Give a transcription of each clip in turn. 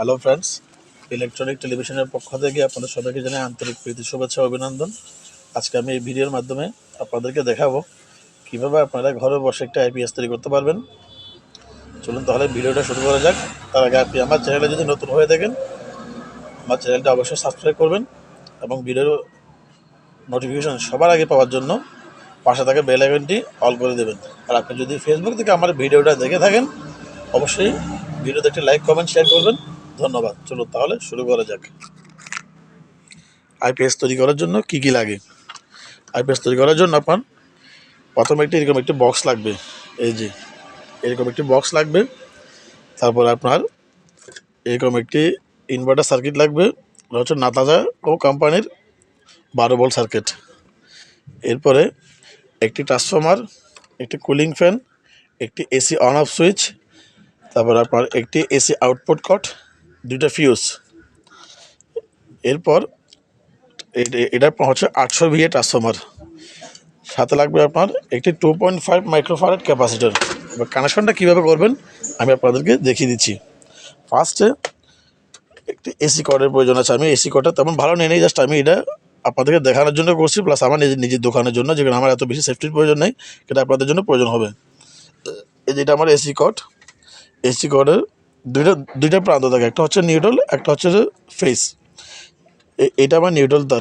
Hello friends electronic টেলিভিশনের পক্ষ থেকে আপনাদের সবাইকে জানাই আন্তরিক প্রীতি, শুভেচ্ছা, অভিনন্দন। আজকে আমি এই ভিডিওর মাধ্যমে আপনাদেরকে দেখাবো কীভাবে আপনারা ঘরে বসে একটা আইপিএস তৈরি করতে পারবেন। চলুন তাহলে ভিডিওটা শুরু করা যাক। তার আগে আপনি আমার চ্যানেলে যদি নতুন হয়ে থাকেন, আমার চ্যানেলটা অবশ্যই সাবস্ক্রাইব করবেন এবং ভিডিওর নোটিফিকেশন সবার আগে পাওয়ার জন্য পাশে থাকা বেল আইকনটি অল করে দেবেন। আর আপনি যদি ফেসবুক থেকে আমার ভিডিওটা দেখে থাকেন, অবশ্যই ভিডিওতে একটি লাইক কমেন্ট শেয়ার করবেন। ধন্যবাদ। চলো তাহলে শুরু করা যাক। আইপিএস তৈরি করার জন্য কি কি লাগে? আইপিএস তৈরি করার জন্য আপনার প্রথমে একটি এরকম একটি বক্স লাগবে। এই যে, এরকম একটি বক্স লাগবে। তারপর আপনার এরকম একটি ইনভার্টার সার্কিট লাগবে। হচ্ছে নাতাজা ও কোম্পানির বারো বল সার্কিট এরপরে একটি ট্রান্সফর্মার একটি কুলিং ফ্যান একটি এসি অন অফ সুইচ তারপর আপনার একটি এসি আউটপুট কট দুইটা ফিউজ এরপর এটা হচ্ছে আটশো ভিএ ট্রান্সফর্মার সাথে লাগবে আপনার একটি two point five microfarad capacitor এবার কানেকশনটা কীভাবে করবেন আমি আপনাদেরকে দেখিয়ে দিচ্ছি। ফার্স্টে একটি এসি কর্ডের প্রয়োজন আছে। আমি এসি কর্ডটা তেমন ভালো নেই নেই জাস্ট আমি এটা আপনাদেরকে দেখানোর জন্য করছি প্লাস আমার নিজের নিজের দোকানের জন্য, যেখানে আমার এত বেশি সেফটির প্রয়োজন নেই, সেটা আপনাদের জন্য প্রয়োজন হবে। এই যেটা আমার এসি কট এসি কর্ডের দুইটা দুইটা প্রান্ত থাকে, একটা হচ্ছে নিউট্রাল, একটা হচ্ছে ফেস। এটা আমার নিউট্রাল তার।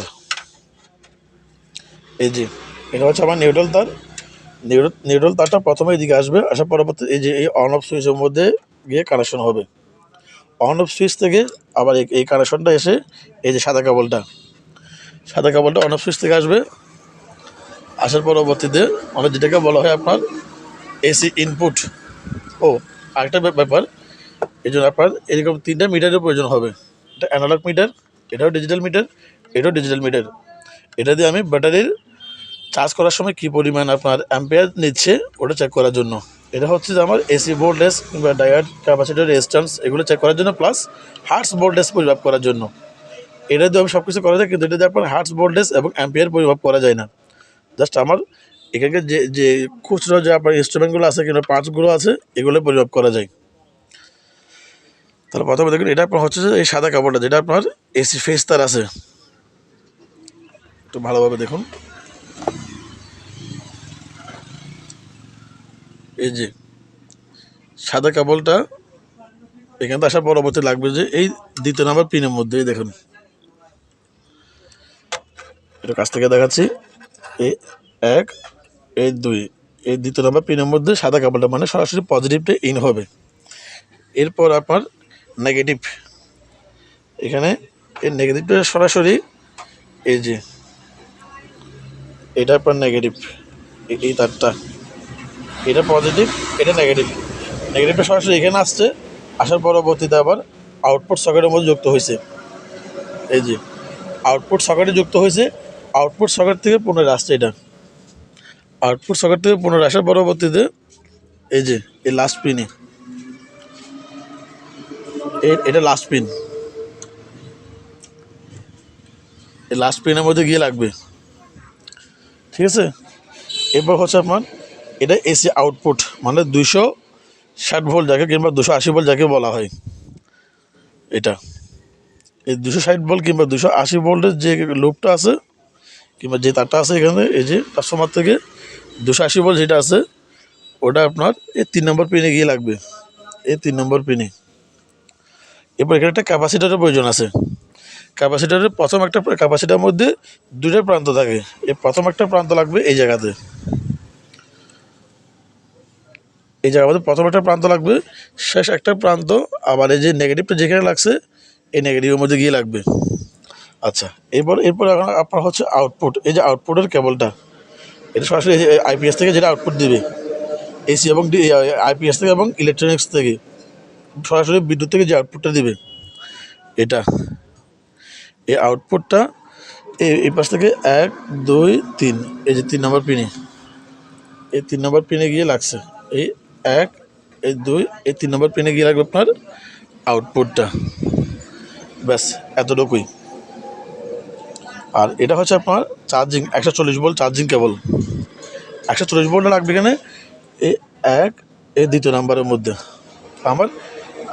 এই যে, এটা হচ্ছে আমার নিউট্রাল তার। নিউট্রাল তারটা প্রথমে এদিকে আসবে, আসার পরবর্তী, এই যে এই অন অফ সুইচের মধ্যে গিয়ে কানেকশন হবে। অন অফ সুইচ থেকে আবার এই- কানেকশনটা এসে এই যে সাদা কেবলটা সাদা কেবলটা অন অফ সুইচ থেকে আসবে। আসার পরবর্তীতে আমাদের যেটাকে বলা হয় আপনার এসি ইনপুট ও, আরেকটা ব্যাপার এই জন্য আপনার এরকম তিনটা মিটারের প্রয়োজন হবে। এটা অ্যানালগ মিটার এটাও ডিজিটাল মিটার এটাও ডিজিটাল মিটার এটা দিয়ে আমি ব্যাটারির চার্জ করার সময় কী পরিমাণ আপনার অ্যাম্পিয়ার নিচ্ছে, ওটা চেক করার জন্য। এটা হচ্ছে যে আমার এসি ভোল্টেজ কিংবা ডায়ার ক্যাপাসিটার রেজিস্ট্যান্স এগুলো চেক করার জন্য প্লাস হার্টস ভোল্টেজ পরিমাপ করার জন্য। এটা দিয়ে আমি সব কিছু করা যায়, কিন্তু এটা দিয়ে আপনার হার্টস ভোল্টেজ এবং অ্যাম্পিয়ার পরিমাপ করা যায় না। জাস্ট আমার এখানকার যে যে খুচরো যে আপনার ইনস্ট্রুমেন্টগুলো আছে কিংবা পার্টসগুলো আছে, এগুলো পরিমাপ করা যায়। তাহলে প্রথমে দেখুন, এটা আপনার হচ্ছে যে এই সাদা কাপড়টা, যেটা আপনার এসি ফেস তার আছে। একটু ভালোভাবে দেখুন। এই যে, সাদা কাপড়টা এখানে থেকে আসার পরবর্তী লাগবে যে এই দ্বিতীয় নাম্বার পিনের মধ্যেই দেখুন। এটা কাছ থেকে দেখাচ্ছি। এই এক এই দুই, এই দ্বিতীয় নাম্বার পিনের মধ্যে সাদা কাপড়টা মানে সরাসরি পজিটিভটা ইন হবে। এরপর আপনার নেগেটিভ। এখানে এই নেগেটিভটা সরাসরি এই যে, এটা আপনার নেগেটিভ, এই তারটা। এটা পজিটিভ এটা নেগেটিভ নেগেটিভটা সরাসরি এখানে আসছে, আসার পরবর্তীতে আবার আউটপুট সকেটের মধ্যে যুক্ত হয়েছে। এই যে আউটপুট সকেটে যুক্ত হয়েছে আউটপুট সকেট থেকে পুনরায় আসছে এটা। আউটপুট সকেট থেকে পুনরায় আসার পরবর্তীতে এই যে, এই লাস্ট পিনে এটা লাস্ট পিন এই লাস্ট পিনের মধ্যে গিয়ে লাগবে। ঠিক আছে? এরপর হচ্ছে আপনার, এটা এসি আউটপুট মানে দুশো ষাট ভোল্ট যাকে কিংবা দুশো আশি ভোল্ট যাকে বলা হয়। এটা। এই দুশো ষাট ভোল্ট কিংবা দুশো আশি ভোল্টের যে লুপটা আছে, কিংবা যে তারটা আছে এখানে, এই যে ট্রান্সফর্মার থেকে দুশো আশি ভোল্ট যেটা আছে, ওটা আপনার এই তিন নম্বর পিনে গিয়ে লাগবে। এই তিন নম্বর পিনে এরপর এখানে একটা ক্যাপাসিটারের প্রয়োজন আছে। ক্যাপাসিটারের প্রথম একটা ক্যাপাসিটার মধ্যে দুটো প্রান্ত থাকে। এই প্রথম একটা প্রান্ত লাগবে এই জায়গাতে। এই জায়গার মধ্যে প্রথম একটা প্রান্ত লাগবে, শেষ একটা প্রান্ত আবার এই যে নেগেটিভটা যেখানে লাগছে, এই নেগেটিভের মধ্যে গিয়ে লাগবে। আচ্ছা এরপর এরপর এখন আপনার হচ্ছে আউটপুট এই যে আউটপুটের কেবলটা এটা সরাসরি আইপিএস থেকে যেটা আউটপুট দিবে এসি এবং আইপিএস থেকে এবং ইলেকট্রনিক্স থেকে। সরাসরি বিদ্যুৎ থেকে যে আউটপুটটা দেবে, এটা। এই আউটপুটটা এই পাশ থেকে এক, দুই, তিন, এই যে তিন নম্বর পিনে এই তিন নম্বর পিনে গিয়ে লাগছে। এই এক, এই দুই, এই তিন নম্বর পিনে গিয়ে লাগবে আপনার আউটপুটটা ব্যাস, এতটুকুই। আর এটা হচ্ছে আপনার চার্জিং একশো চল্লিশ ভোল্ট চার্জিং কেবল একশো চল্লিশ ভোল্ট লাগবে এখানে, এই এক, এই দ্বিতীয় নাম্বারের মধ্যে। আমার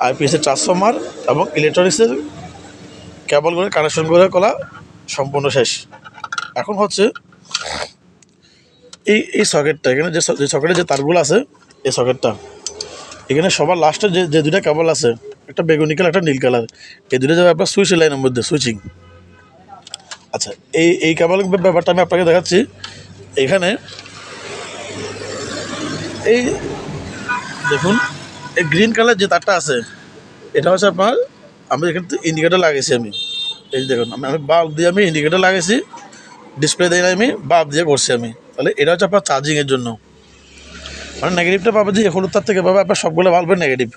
আইপিএসের ট্রান্সফর্মার এবং ইলেকট্রনিক্সের কেবলগুলো কানেকশন করে করা সম্পূর্ণ শেষ। এখন হচ্ছে এই এই সকেটটা এখানে যে স- যে তারগুলো আছে, এই সকেটটা এখানে সবার লাস্টে যে যে দুটা কেবল আছে, একটা বেগুনি কালার একটা নীল কালার এই দুটো যাবে আপনার সুইচ লাইনের মধ্যে সুইচিং আচ্ছা এই এই কেবল ব্যাপারটা আমি আপনাকে দেখাচ্ছি। এখানে এই, দেখুন গ্রিন কালার যে তারটা আছে, এটা হচ্ছে আপনার, আমি এখানে ইন্ডিকেটার লাগিয়েছি আমি। এই যে দেখুন, আমি বাল্ব দিয়ে আমি ইন্ডিকেটার লাগিয়েছি ডিসপ্লে দিয়ে আমি বাল্ব দিয়ে করছি আমি। তাহলে এটা হচ্ছে আপনার চার্জিংয়ের জন্য। মানে নেগেটিভটা পাবে যে হলুদ তার থেকে পাবে আপনার সবগুলো বাল্বের নেগেটিভ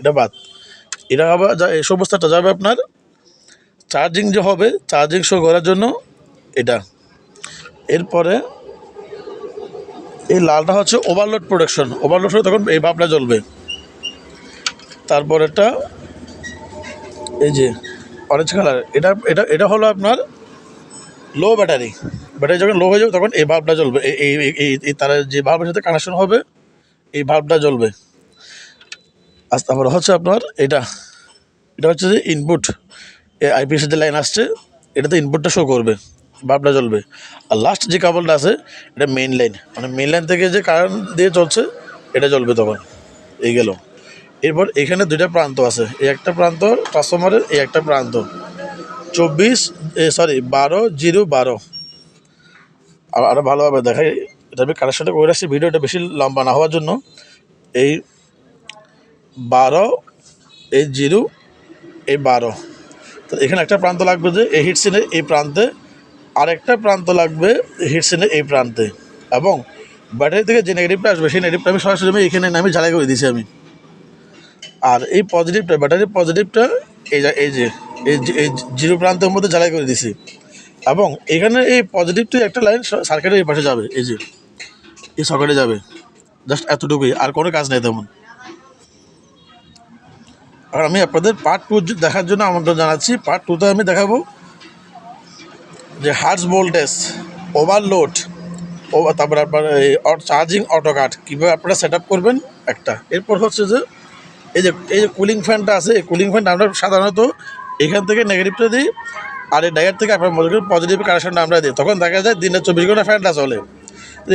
এটা বাদ। এটা আবার যা, এই সমস্তটা যাবে আপনার চার্জিং যে হবে চার্জিং শো করার জন্য এটা। এরপরে এই লালটা হচ্ছে ওভারলোড প্রোডাকশন ওভারলোড হলে তখন এই ভাবটা জ্বলবে। তারপর একটা এই যে অরেঞ্জ কালার এটা এটা এটা হলো আপনার লো ব্যাটারি ব্যাটারি যখন লো হয়ে যাবে তখন এই ভাবটা জ্বলবে। এই এই এই যে ভাল্বের সাথে কানেকশন হবে, এই ভাবটা জ্বলবে। আর তারপরে হচ্ছে আপনার এটা। এটা হচ্ছে যে ইনপুট আইপিএসের যে লাইন আসছে, এটাতে ইনপুটটা শো করবে, ভাবটা জ্বলবে। আর লাস্ট যে কাবলটা আছে, এটা মেইন লাইন মানে মেইন লাইন থেকে যে কারেন্ট দিয়ে চলছে, এটা জ্বলবে তখন। এই গেল। এরপর এখানে দুইটা প্রান্ত আছে। এই একটা প্রান্ত ট্রান্সফরমারের এই একটা প্রান্ত। চব্বিশ সরি বারো, জিরো, বারো। আর আরও ভালোভাবে দেখাই, এটা আমি কানেকশনটা করে রাখছি, ভিডিওটা বেশি লম্বা না হওয়ার জন্য। এই বারো, এই জিরো, এই বারো। তো এখানে একটা প্রান্ত লাগবে যে, এই হিটসিনের এই প্রান্তে। আরেকটা প্রান্ত লাগবে হিটসিনের এই প্রান্তে। এবং ব্যাটারি থেকে যে নেগেটিভটা আসবে, সেই নেগেটিভটা আমি সরাসরি আমি এখানে নামে ঝালাই করে দিয়েছি আমি। আর এই পজিটিভটা ব্যাটারির পজিটিভটা এই যা- এই যে, এই জিরো প্রান্তের মধ্যে জ্বালাই করে দিছি। এবং এখানে এই পজিটিভটি একটা লাইন সার্কিটের এই পাশে যাবে, এই যে, এই সকেটে যাবে। জাস্ট এতটুকুই, আর কোনো কাজ নেই তেমন। আর আমি আপনাদের পার্ট টু দেখার জন্য আমন্ত্রণ জানাচ্ছি। পার্ট টুতে আমি দেখাবো যে হার্স ভোল্টেজ ওভারলোড ও তারপরে আপনার এই চার্জিং অটো কাট কীভাবে আপনারা সেট করবেন একটা। এরপর হচ্ছে যে এই যে এই যে কুলিং ফ্যানটা আছে কুলিং ফ্যানটা আমরা সাধারণত এখান থেকে নেগেটিভটা দিই, আর এই ডায়ার থেকে আপনার মনে করেন পজিটিভ কানেকশনটা আমরা দিই। তখন দেখা যায় দিনে চব্বিশ ঘণ্টা ফ্যানটা চলে।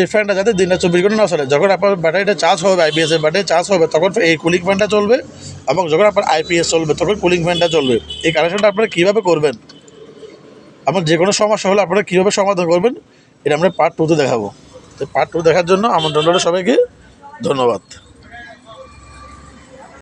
এই ফ্যানটা যাতে দিনে চব্বিশ ঘণ্টা না চলে, যখন আপনার ব্যাটারিটা চার্জ হবে আইপিএস এর ব্যাটারি চার্জ হবে, তখন এই কুলিং ফ্যানটা চলবে, এবং যখন আপনার আইপিএস চলবে, তখন কুলিং ফ্যানটা চলবে। এই কানেকশনটা আপনারা কীভাবে করবেন? আমার যে কোনো সমস্যা হলে আপনারা কীভাবে সমাধান করবেন? এটা আমরা পার্ট টুতে দেখাবো। তো পার্ট টু দেখার জন্য আমন্ত্রণ সবাইকে। ধন্যবাদ।